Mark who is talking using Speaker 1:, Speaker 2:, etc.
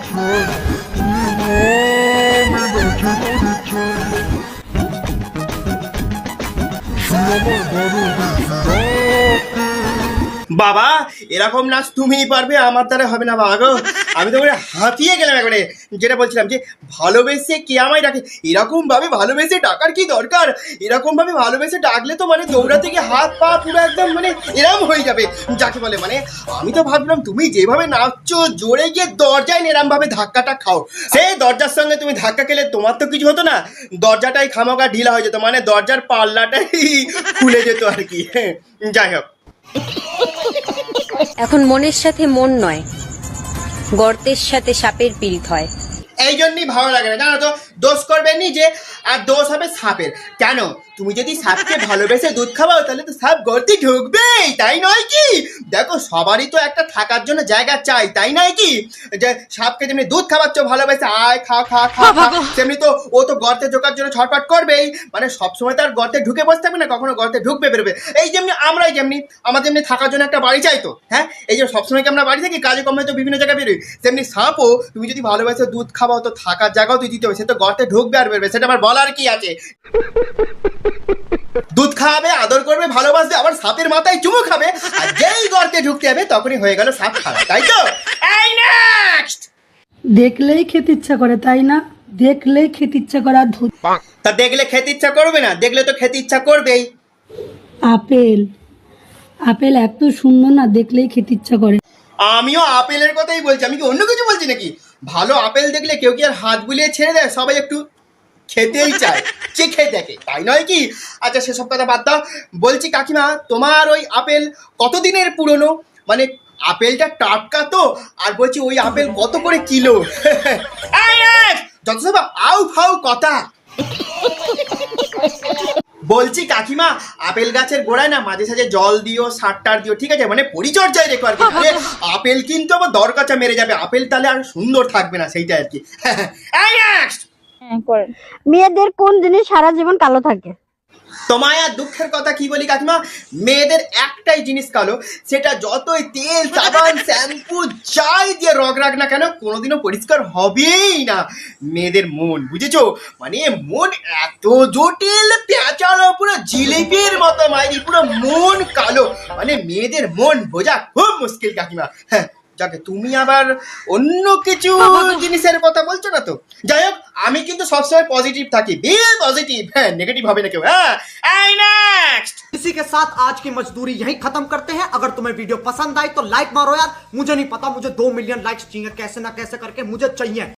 Speaker 1: lütfen. Sinema medakine lütfen. Sinema bana bir silah. বাবা, এরকম নাচ তুমিই পারবে, আমার দ্বারা হবে না, বাবা গো। আমি তো মানে হাতিয়ে গেলাম একবারে। যেটা বলছিলাম যে, ভালোবেসে কে আমায় ডাকে? এরকম ভাবে ভালোবেসে ডাকার কি দরকার? এরকম ভাবে ভালোবেসে ডাকলে তো মানে দৌড়াতে গিয়ে হাত পা পুরো একদম মানে এরম হয়ে যাবে। যাকে বলে মানে আমি তো ভাবলাম তুমি যেভাবে নাচছো, জোরে গিয়ে দরজায় এরম ভাবে ধাক্কাটা খাও। সেই দরজার সঙ্গে তুমি ধাক্কা খেলে তোমার তো কিছু হতো না। দরজাটাই খামাকা ঢিলা হয়ে যেত মানে দরজার পাল্লাটাই খুলে যেত আর কি। যাই হোক।
Speaker 2: এখন মনের সাথে মন নয়, গর্তের সাথে সাপের পীড়িত হয়।
Speaker 1: এই জন্যই ভালো লাগে না, জানো তো? দোষ করবে যে আর দোষ হবে সাপের। কেন? তুমি যদি সাপকে ভালোবেসে দুধ খাওয়াও তাহলে তো সাপ গর্তে ঢুকবেই তাই নয় কি? দেখো সবারই তো একটা থাকার জন্য জায়গা চাই তাই নয় কি? যে সাপকে যেমনি দুধ খাওয়াচ্ছ ভালোবেসে আয় খা খা খা খা তেমনি তো ও তো গর্তে ঢোকার জন্য ছটফট করবেই। মানে সবসময় তার গর্তে ঢুকে বসে থাকবে না কখনো গর্তে ঢুকবে বেরোবে। এই যেমনি আমরাই যেমনি আমাদের যেমনি থাকার জন্য একটা বাড়ি চাই তো হ্যাঁ? এই যে সবসময় কি আমরা বাড়ি থাকি কাজে কমে তো বিভিন্ন জায়গায় বেরোই। তেমনি সাপও তুমি যদি ভালোবেসে দুধ খাওয়াও তো থাকার জায়গাও তুই দিতে হবে সে তো গর্তে ঢুকবে আর বেরোবে সেটা আমার বলার কি আছে? দুধ খাওয়াবে আদর করবে ভালোবাসবে আবার সাপের মাথায় চুমু খাবে আর যেই গর্তে ঢুকতে যাবে তখনই হয়ে গেল সাপ খারাপ তাই তো? এই নেক্সট
Speaker 3: দেখলেই খেতে ইচ্ছা করে তাই না? দেখলেই খেতে ইচ্ছা করে আর ধু-
Speaker 1: তা দেখলে খেতে ইচ্ছা করবে না দেখলে তো খেতে ইচ্ছা করবেই।
Speaker 3: আপেল। আপেল এত সুন্দর না দেখলেই খেতে ইচ্ছা করে।
Speaker 1: আমিও আপেলের কথাই বলছি আমি কি অন্য কিছু বলছি নাকি? ভালো আপেল দেখলে কেউ কি আর হাত বুলিয়ে ছেড়ে দেয়? সবাই একটু খেতেই চায় চেখে দেখে তাই নয় কি? আচ্ছা সেসব কথা বাদ দাও। বলছি কাকিমা তোমার ওই আপেল কতদিনের পুরনো? মানে আপেলটা টাটকা তো আর বলছি ওই আপেল কত করে কিলো? যত সব আউ ফাউ কথা। বলছি কাকিমা আপেল গাছের গোড়ায় না মাঝে সাঝে জল দিও সার টার দিও ঠিক আছে? মানে পরিচর্যায় রেখো আর কি। আপেল কিন্তু আবার দরকাচা মেরে যাবে। আপেল তাহলে আর সুন্দর থাকবে না সেইটা আর কি। next!
Speaker 4: মেয়েদের কোন জিনিস সারা জীবন কালো থাকে?
Speaker 1: তোমায় আর দুঃখের কথা কি বলি কাকিমা? মেয়েদের একটাই জিনিস কালো সেটা যতই তেল সাবান শ্যাম্পু যাই দিয়ে রগ রাখ না কেন কোনোদিনও পরিষ্কার হবেই না। মেয়েদের মন বুঝেছ? মানে মন এত জটিল পেঁচালো পুরো জিলিপির মতো মাইরি পুরো মন কালো। মানে মেয়েদের মন বোঝা খুব মুশকিল কাকিমা। হ্যাঁ। যাকে তুমি আবার অন্য কিছু জিনিসের কথা বলছো না তো যাই হোক আমি কিন্তু সবসময় পজিটিভ থাকি বি পজিটিভ হ্যাঁ নেগেটিভ হবে না কেউ হ্যাঁ এই নেক্সট
Speaker 5: इसी के साथ आज की मजदूरी यहीं खत्म करते हैं अगर तुम्हें वीडियो पसंद आई तो लाइक मारो यार मुझे नहीं पता मुझे दो मिलियन लाइक्स चाहिए कैसे ना कैसे करके मुझे चाहिए